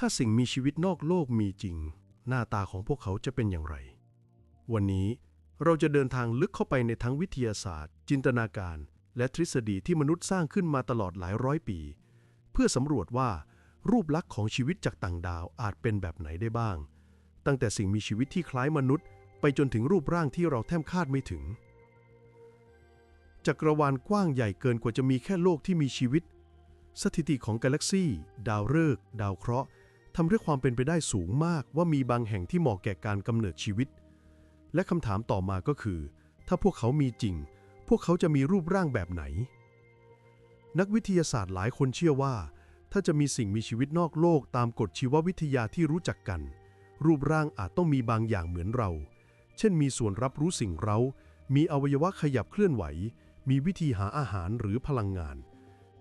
ถ้าสิ่งมีชีวิตนอกโลกมีจริง หน้าตาของพวกเขาจะเป็นอย่างไร วันนี้เราจะเดินทางลึกเข้าไปในทั้งวิทยาศาสตร์ จินตนาการ และทฤษฎีที่มนุษย์สร้างขึ้นมาตลอดหลายร้อยปี เพื่อสำรวจว่ารูปลักษณ์ของชีวิตจากต่างดาวอาจเป็นแบบไหนได้บ้าง ตั้งแต่สิ่งมีชีวิตที่คล้ายมนุษย์ ไปจนถึงรูปร่างที่เราแทบคาดไม่ถึง จักรวาลกว้างใหญ่เกินกว่าจะมีแค่โลกที่มีชีวิต สถิติของกาแล็กซี่ ดาวฤกษ์ดาวเคราะห์ ทำให้ความเป็นไปได้สูงมากว่ามีบางแห่งที่เหมาะแก่การกำเนิดชีวิต และคำถามต่อมาก็คือ ถ้าพวกเขามีจริง พวกเขาจะมีรูปร่างแบบไหน นักวิทยาศาสตร์หลายคนเชื่อว่า ถ้าจะมีสิ่งมีชีวิตนอกโลกตามกฎชีววิทยาที่รู้จักกัน รูปร่างอาจต้องมีบางอย่างเหมือนเรา เช่น มีส่วนรับรู้สิ่งเรา มีอวัยวะขยับเคลื่อนไหว มีวิธีหาอาหารหรือพลังงาน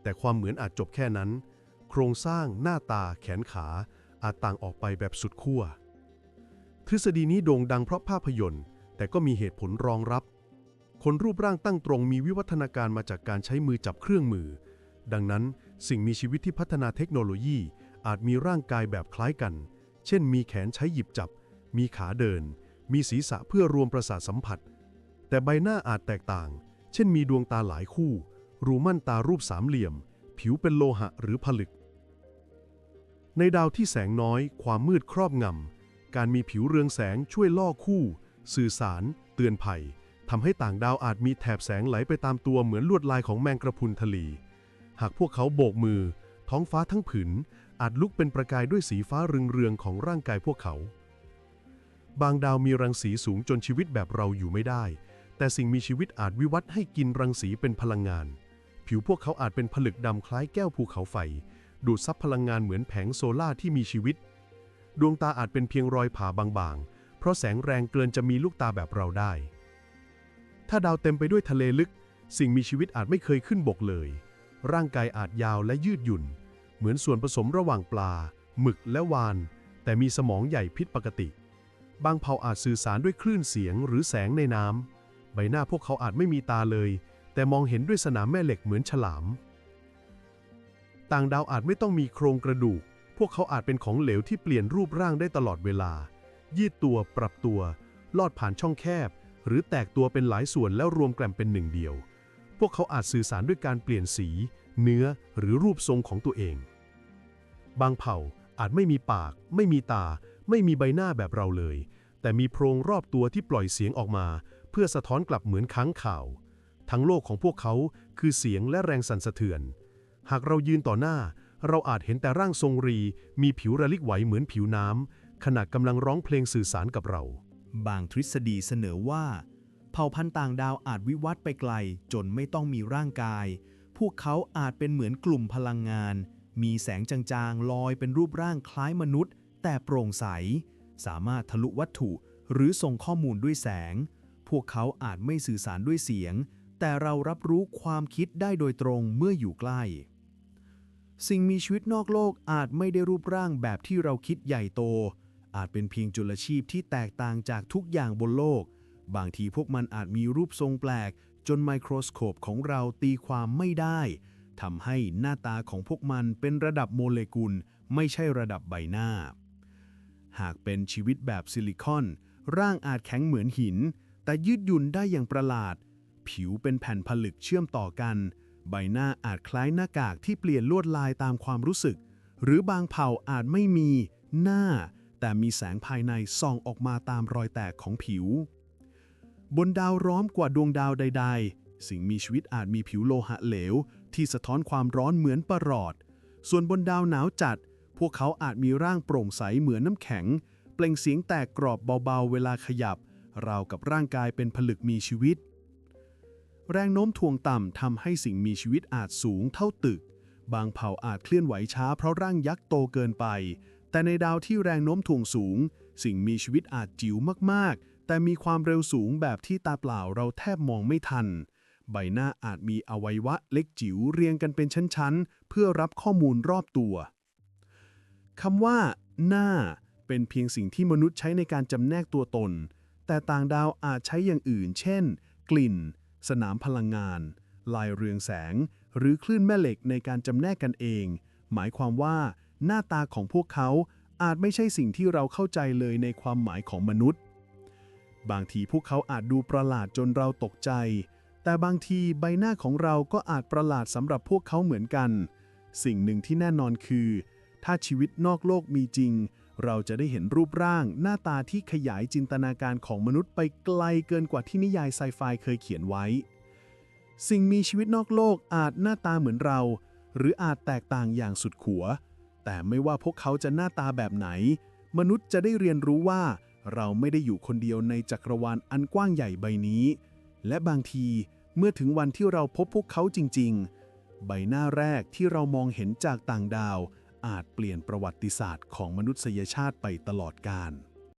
แต่ความเหมือนอาจจบแค่นั้น โครงสร้างหน้าตา แขนขา อาจต่างออกไปแบบสุดขั้ว ทฤษฎีนี้โด่งดังเพราะภาพยนตร์ แต่ก็มีเหตุผลรองรับ คนรูปร่างตั้งตรงมีวิวัฒนาการมาจากการใช้มือจับเครื่องมือ ดังนั้นสิ่งมีชีวิตที่พัฒนาเทคโนโลยีอาจมีร่างกายแบบคล้ายกัน เช่น มีแขนใช้หยิบจับ มีขาเดิน มีศีรษะเพื่อรวมประสาทสัมผัส แต่ใบหน้าอาจแตกต่าง เช่น มีดวงตาหลายคู่ รูม่านตารูปสามเหลี่ยม ผิวเป็นโลหะหรือผลึก ในดาวที่แสงน้อย ความมืดครอบงำ การมีผิวเรืองแสงช่วยล่อคู่ สื่อสาร เตือนภัยทำให้ต่างดาวอาจมีแถบแสงไหลไปตามตัวเหมือนลวดลายของแมงกระพุนทะเลหากพวกเขาโบกมือ ท้องฟ้าทั้งผืน อาจลุกเป็นประกายด้วยสีฟ้าเรืองๆของร่างกายพวกเขา บางดาวมีรังสีสูงจนชีวิตแบบเราอยู่ไม่ได้ แต่สิ่งมีชีวิตอาจวิวัฒน์ให้กินรังสีเป็นพลังงาน ผิวพวกเขาอาจเป็นผลึกดำคล้ายแก้วภูเขาไฟ ดูดซับพลังงานเหมือนแผงโซล่าที่มีชีวิต ดวงตาอาจเป็นเพียงรอยผ่าบางๆ เพราะแสงแรงเกินจะมีลูกตาแบบเราได้ ถ้าดาวเต็มไปด้วยทะเลลึก สิ่งมีชีวิตอาจไม่เคยขึ้นบกเลย ร่างกายอาจยาวและยืดหยุ่น เหมือนส่วนผสมระหว่างปลา หมึกและวาน แต่มีสมองใหญ่ผิดปกติ บางเผ่าอาจสื่อสารด้วยคลื่นเสียงหรือแสงในน้ำใบหน้าพวกเขาอาจไม่มีตาเลย แต่มองเห็นด้วยสนามแม่เหล็กเหมือนฉลาม ต่างดาวอาจไม่ต้องมีโครงกระดูก พวกเขาอาจเป็นของเหลวที่เปลี่ยนรูปร่างได้ตลอดเวลา ยืดตัวปรับตัว ลอดผ่านช่องแคบ หรือแตกตัวเป็นหลายส่วนแล้วรวมแกลมเป็นหนึ่งเดียว พวกเขาอาจสื่อสารด้วยการเปลี่ยนสี เนื้อหรือรูปทรงของตัวเอง บางเผ่าอาจไม่มีปาก ไม่มีตา ไม่มีใบหน้าแบบเราเลย แต่มีโพรงรอบตัวที่ปล่อยเสียงออกมา เพื่อสะท้อนกลับเหมือนค้างข่าว ทั้งโลกของพวกเขาคือเสียงและแรงสั่นสะเทือน หากเรายืนต่อหน้า เราอาจเห็นแต่ร่างทรงรี มีผิวระลิกไหวเหมือนผิวน้ำขณะกำลังร้องเพลงสื่อสารกับเรา บางทฤษฎีเสนอว่า เผ่าพันธุ์ต่างดาวอาจวิวัฒน์ไปไกล จนไม่ต้องมีร่างกาย พวกเขาอาจเป็นเหมือนกลุ่มพลังงาน มีแสงจางๆลอยเป็นรูปร่างคล้ายมนุษย์ แต่โปร่งใส สามารถทะลุวัตถุหรือส่งข้อมูลด้วยแสง พวกเขาอาจไม่สื่อสารด้วยเสียง แต่เรารับรู้ความคิดได้โดยตรงเมื่ออยู่ใกล้ สิ่งมีชีวิตนอกโลกอาจไม่ได้รูปร่างแบบที่เราคิดใหญ่โต อาจเป็นเพียงจุลชีพที่แตกต่างจากทุกอย่างบนโลก บางทีพวกมันอาจมีรูปทรงแปลก จนไมโครสโคปของเราตีความไม่ได้ทำให้หน้าตาของพวกมันเป็นระดับโมเลกุล ไม่ใช่ระดับใบหน้า หากเป็นชีวิตแบบซิลิคอน ร่างอาจแข็งเหมือนหิน แต่ยืดหยุ่นได้อย่างประหลาด ผิวเป็นแผ่นผลึกเชื่อมต่อกัน ใบหน้าอาจคล้ายหน้ากากที่เปลี่ยนลวดลายตามความรู้สึก หรือบางเผ่าอาจไม่มีหน้า แต่มีแสงภายในส่องออกมาตามรอยแตกของผิว บนดาวร้อมกว่าดวงดาวใด ๆ สิ่งมีชีวิตอาจมีผิวโลหะเหลว ที่สะท้อนความร้อนเหมือนประหลอด ส่วนบนดาวหนาวจัด พวกเขาอาจมีร่างโปร่งใสเหมือนน้ำแข็ง เปล่งเสียงแตกกรอบเบาๆ เวลาขยับ ราวกับร่างกายเป็นผลึกมีชีวิต แรงโน้มถ่วงต่ำทำให้สิ่งมีชีวิตอาจสูงเท่าตึก บางเผ่าอาจเคลื่อนไหวช้าเพราะร่างยักษ์โตเกินไป แต่ในดาวที่แรงโน้มถ่วงสูง สิ่งมีชีวิตอาจจิ๋วมากๆ แต่มีความเร็วสูงแบบที่ตาเปล่าเราแทบมองไม่ทัน ใบหน้าอาจมีอวัยวะเล็กจิ๋วเรียงกันเป็นชั้นๆ เพื่อรับข้อมูลรอบตัวคำว่า หน้า เป็นเพียงสิ่งที่มนุษย์ใช้ในการจำแนกตัวตน แต่ต่างดาวอาจใช้อย่างอื่น เช่น กลิ่น สนามพลังงาน ลายเรืองแสง หรือคลื่นแม่เหล็กในการจำแนกกันเอง หมายความว่าหน้าตาของพวกเขาอาจไม่ใช่สิ่งที่เราเข้าใจเลยในความหมายของมนุษย์ บางทีพวกเขาอาจดูประหลาดจนเราตกใจ แต่บางทีใบหน้าของเราก็อาจประหลาดสำหรับพวกเขาเหมือนกัน สิ่งหนึ่งที่แน่นอนคือ ถ้าชีวิตนอกโลกมีจริง เราจะได้เห็นรูปร่างหน้าตาที่ขยายจินตนาการของมนุษย์ไปไกลเกินกว่าที่นิยายไซไฟเคยเขียนไว้ สิ่งมีชีวิตนอกโลกอาจหน้าตาเหมือนเรา หรืออาจแตกต่างอย่างสุดขัว แต่ไม่ว่าพวกเขาจะหน้าตาแบบไหน มนุษย์จะได้เรียนรู้ว่า เราไม่ได้อยู่คนเดียวในจักรวาลอันกว้างใหญ่ใบนี้ และบางทีเมื่อถึงวันที่เราพบพวกเขาจริง ๆ ใบหน้าแรกที่เรามองเห็นจากต่างดาว อาจเปลี่ยนประวัติศาสตร์ของมนุษยชาติไปตลอดกาล